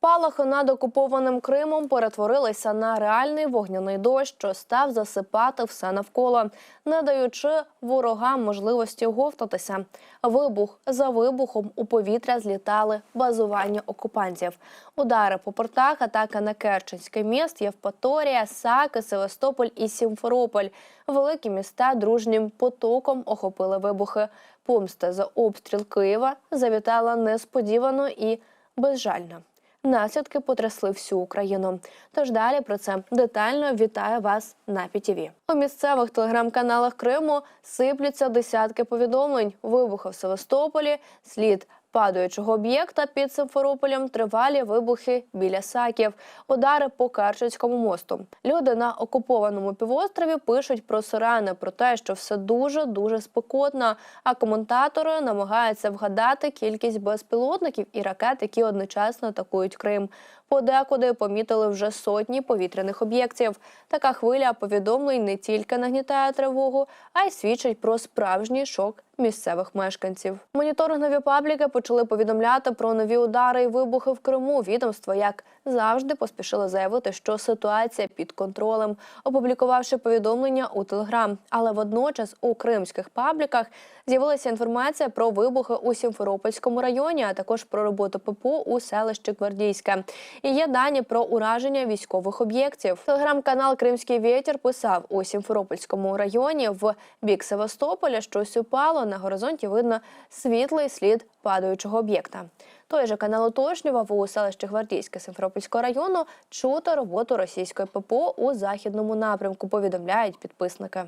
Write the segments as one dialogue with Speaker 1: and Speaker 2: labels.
Speaker 1: Спалахи над окупованим Кримом перетворилися на реальний вогняний дощ, що став засипати все навколо, не даючи ворогам можливості говтатися. Вибух за вибухом у повітря злітали базування окупантів. Удари по портах, атака на Керченський міст, Євпаторія, Саки, Севастополь і Сімферополь. Великі міста дружнім потоком охопили вибухи. Помста за обстріл Києва завітала несподівано і безжально. Наслідки потрясли всю Україну. Тож далі про це детально вітаю вас на ПІТІВІ. У місцевих телеграм-каналах Криму сиплються десятки повідомлень. Вибухи в Севастополі, слід падаючого об'єкта під Симферополем, тривалі вибухи біля саків, удари по Керченському мосту. Люди на окупованому півострові пишуть про сирени, про те, що все дуже дуже спекотно. А коментатори намагаються вгадати кількість безпілотників і ракет, які одночасно атакують Крим. Подекуди помітили вже сотні повітряних об'єктів. Така хвиля повідомлень не тільки нагнітає тривогу, а й свідчить про справжній шок місцевих мешканців. Моніторингові пабліки почали повідомляти про нові удари і вибухи в Криму. Відомство, як завжди, поспішило заявити, що ситуація під контролем, опублікувавши повідомлення у Телеграм. Але водночас у кримських пабліках з'явилася інформація про вибухи у Сімферопольському районі, а також про роботу ППО у селищі Гвардійське. І є дані про ураження військових об'єктів. Телеграм-канал Кримський вітер писав у Сімферопольському районі в бік Севастополя щось упало. На горизонті видно світлий слід падаючого об'єкта. Той же канал уточнював у селищі Гвардійське Симферопольського району чути роботу російської ППО у західному напрямку. Повідомляють підписники.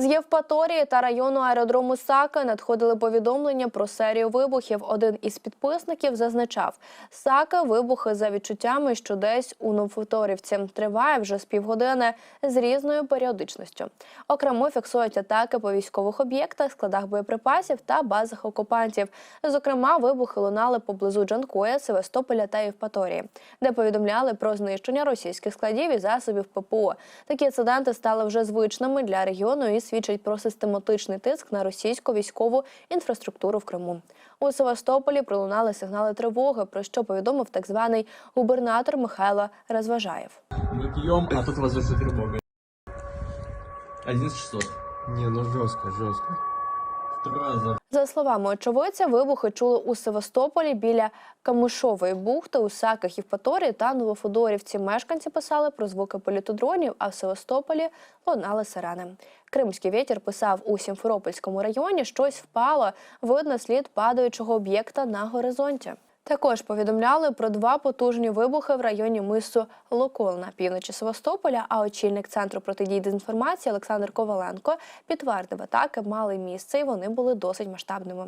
Speaker 1: З Євпаторії та району аеродрому Сака надходили повідомлення про серію вибухів. Один із підписників зазначав, Сака вибухи за відчуттями, що десь у Новоторівці триває вже з півгодини з різною періодичністю. Окремо фіксують атаки по військових об'єктах, складах боєприпасів та базах окупантів. Зокрема, вибухи лунали поблизу Джанкоя, Севастополя та Євпаторії, де повідомляли про знищення російських складів і засобів ППО. Такі інциденти стали вже звичними для регіону і свідчить про систематичний тиск на російську військову інфраструктуру в Криму. У Севастополі пролунали сигнали тривоги, про що повідомив так званий губернатор Михайло Розважаєв.
Speaker 2: Ми п'ємо, а тут воздушная тревога. 11600.
Speaker 3: Не, ну жорстко, жестко.
Speaker 2: За
Speaker 1: словами очевидця, вибухи чули у Севастополі біля Камишової бухти, у Саках, Євпаторії та Новофодорівці. Мешканці писали про звуки політодронів, а в Севастополі лунали сирени. Кримський вітер писав у Сімферопольському районі щось впало. Видно слід падаючого об'єкта на горизонті. Також повідомляли про два потужні вибухи в районі мису Локол на півночі Севастополя. А очільник центру протидії дезінформації Олександр Коваленко підтвердив, атаки мали місце і вони були досить масштабними.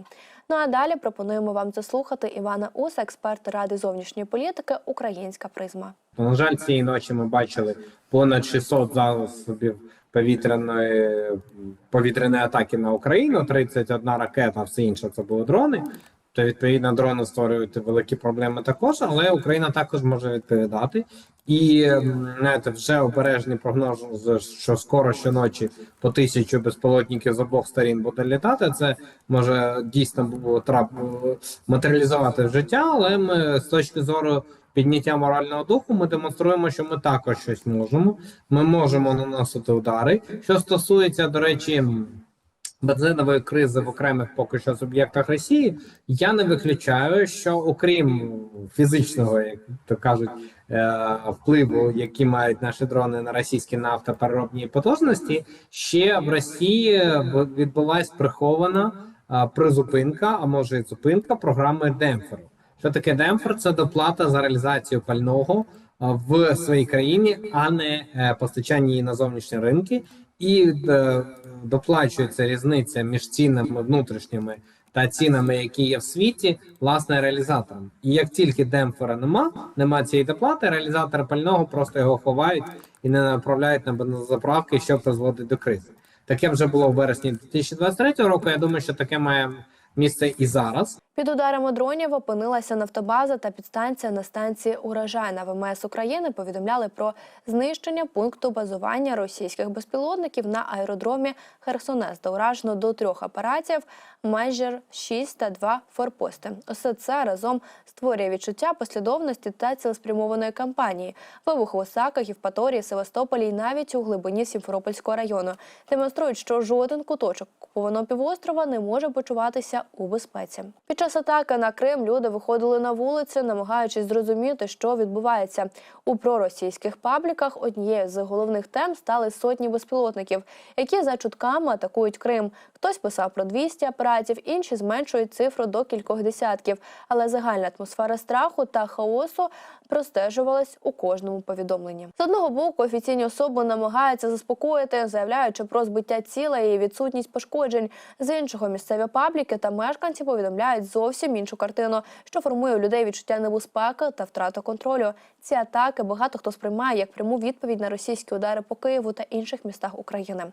Speaker 1: Ну а далі пропонуємо вам заслухати Івана Уса, експерта ради зовнішньої політики Українська призма.
Speaker 3: На жаль, цієї ночі ми бачили понад 600 засобів повітряної повітряної атаки на Україну. 31 ракета, все інше це були дрони. То відповідно дрони створюють великі проблеми також, але Україна також може відповідати. І знаєте, вже обережні прогнози, що скоро щоночі по тисячу безпілотників з обох сторін буде літати. Це може дійсно трап матеріалізувати в життя, але ми з точки зору підняття морального духу ми демонструємо, що ми також щось можемо. Ми можемо наносити удари. Що стосується, до речі. Бензинової кризи в окремих поки що суб'єктах Росії я не виключаю, що окрім фізичного, як то кажуть, е, впливу, які мають наші дрони на російські нафтопереробні потужності, ще в Росії відбулась прихована е, призупинка, а може і зупинка програми демпферу. Що таке демпфер? Це доплата за реалізацію пального е, в своїй країні, а не постачання її на зовнішні ринки, і е, доплачується різниця між цінами внутрішніми та цінами, які є в світі, власне реалізатором. І як тільки демпфера нема, нема цієї доплати, реалізатори пального просто його ховають і не направляють на бензозаправки, що призводить до кризи. Таке вже було в вересні 2023 року. Я думаю, що таке має місце і зараз.
Speaker 1: Під ударами дронів опинилася нафтобаза та підстанція на станції Урожайна. ВМС України повідомляли про знищення пункту базування російських безпілотників на аеродромі Херсонес, де уражено до трьох апаратів, майже 6 та 2 форпости. Усе це разом створює відчуття послідовності та цілеспрямованої кампанії. Вибухи у Саках, Євпаторії, Севастополі і навіть у глибині Сімферопольського району демонструють, що жоден куточок окупованого півострова не може почуватися у безпеці. Під час атаки на Крим люди виходили на вулиці, намагаючись зрозуміти, що відбувається у проросійських пабліках. Однією з головних тем стали сотні безпілотників, які за чутками атакують Крим. Хтось писав про 200 апаратів, інші зменшують цифру до кількох десятків. Але загальна атмосфера страху та хаосу простежувалась у кожному повідомленні. З одного боку, офіційні особи намагаються заспокоїти, заявляючи про збиття тіла і відсутність пошкоджень. З іншого місцеві пабліки та мешканці повідомляють зовсім іншу картину, що формує у людей відчуття небезпеки та втрату контролю. Ці атаки багато хто сприймає як пряму відповідь на російські удари по Києву та інших містах України.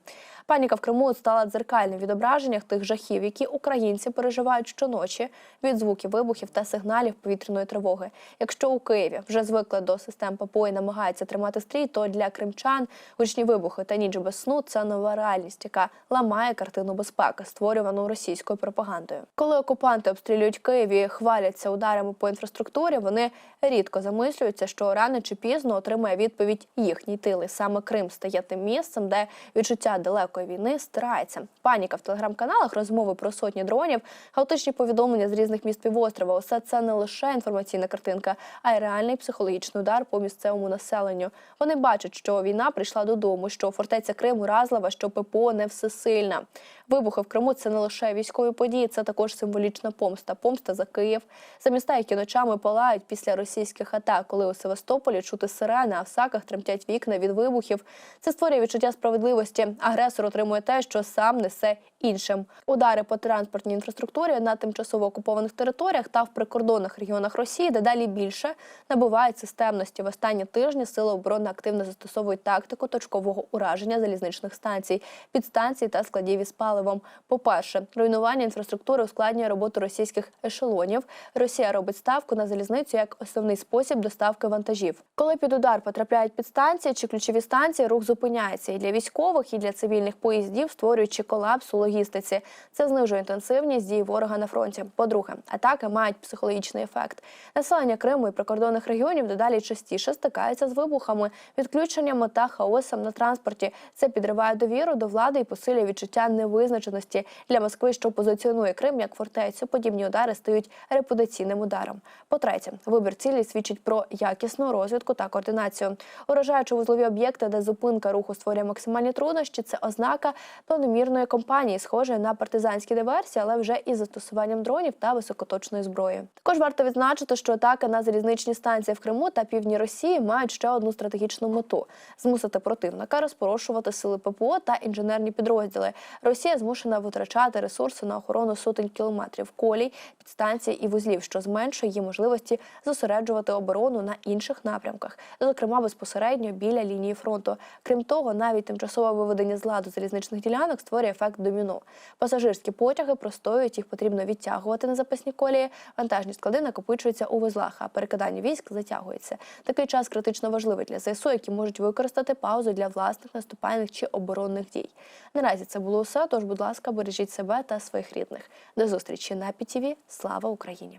Speaker 1: Паніка в Криму стала дзеркальним відображенням тих жахів, які українці переживають щоночі від звуків вибухів та сигналів повітряної тривоги. Якщо у Києві вже звикли до систем ППО і намагаються тримати стрій, то для кримчан гучні вибухи та ніч без сну це нова реальність, яка ламає картину безпеки, створювану російською пропагандою. Коли окупанти обстрілюють Київ і хваляться ударами по інфраструктурі, вони рідко замислюються, що рано чи пізно отримає відповідь їхній тил. І саме Крим стає тим місцем, де відчуття далекої війни стирається. Паніка в телеграм-каналах, розмови про сотні дронів, хаотичні повідомлення з різних міст півострова. Усе це не лише інформаційна картинка, а й реальний психологічний удар по місцевому населенню. Вони бачать, що війна прийшла додому, що фортеця Крим уразлива, що ППО не всесильна. Вибухи в Криму це не лише військові події, це також символічна помста. Помста за Київ, за міста, які ночами палають після російських атак, коли у Севастополі чути сирени, а в саках тремтять вікна від вибухів. Це створює відчуття справедливості. Агресор отримує те, що сам несе іншим. Удари по транспортній інфраструктурі на тимчасово окупованих територіях та в прикордонних регіонах Росії дедалі більше набувають системності. В останні тижні сили оборони активно застосовують тактику точкового ураження залізничних станцій, підстанцій та складів із паливом. По-перше, руйнування інфраструктури ускладнює роботу російських ешелонів. Росія робить ставку на залізницю як основний спосіб доставки вантажів. Коли під удар потрапляють підстанції чи ключові станції, рух зупиняється і для військових, і для цивільних поїздів, створюючи колапс у логістиці. Це знижує інтенсивність дій ворога на фронті. По-друге, атаки мають психологічний ефект. Населення Криму і прикордонних регіонів дедалі частіше стикається з вибухами, відключеннями та хаосом на транспорті. Це підриває довіру до влади і посилює відчуття невизначеності для Москви, що позиціонує Крим як фортецю. Подібні удари стають репутаційним ударом. По-третє, вибір цілі свідчить про якісну розвідку та координацію. Уражаючи вузлові об'єкти, де зупинка руху створює максимальні труднощі, це ознака планомірної кампанії, схожої на партизанські диверсії, але вже із застосуванням дронів та високоточної зброї. Також варто відзначити, що атаки на залізничні станції в Криму та півдні Росії мають ще одну стратегічну мету змусити противника розпорошувати сили ППО та інженерні підрозділи. Росія змушена витрачати ресурси на охорону сотень кілометрів колій, підстанцій і вузлів, що зменшує її можливості зосереджувати оборону на інших напрямках, зокрема безпосередньо біля лінії фронту. Крім того, навіть тимчасове виведення з ладу залізничних ділянок створює ефект доміно. Пасажирські потяги простоюють, їх потрібно відтягувати на запасні колії. Вантажні склади накопичуються у вузлах, а перекидання військ затягується. Такий час критично важливий для ЗСУ, які можуть використати паузу для власних наступальних чи оборонних дій. Наразі це було все. Тож, будь ласка, бережіть себе та своїх рідних. До зустрічі на ПІТІВІ. Слава Україні!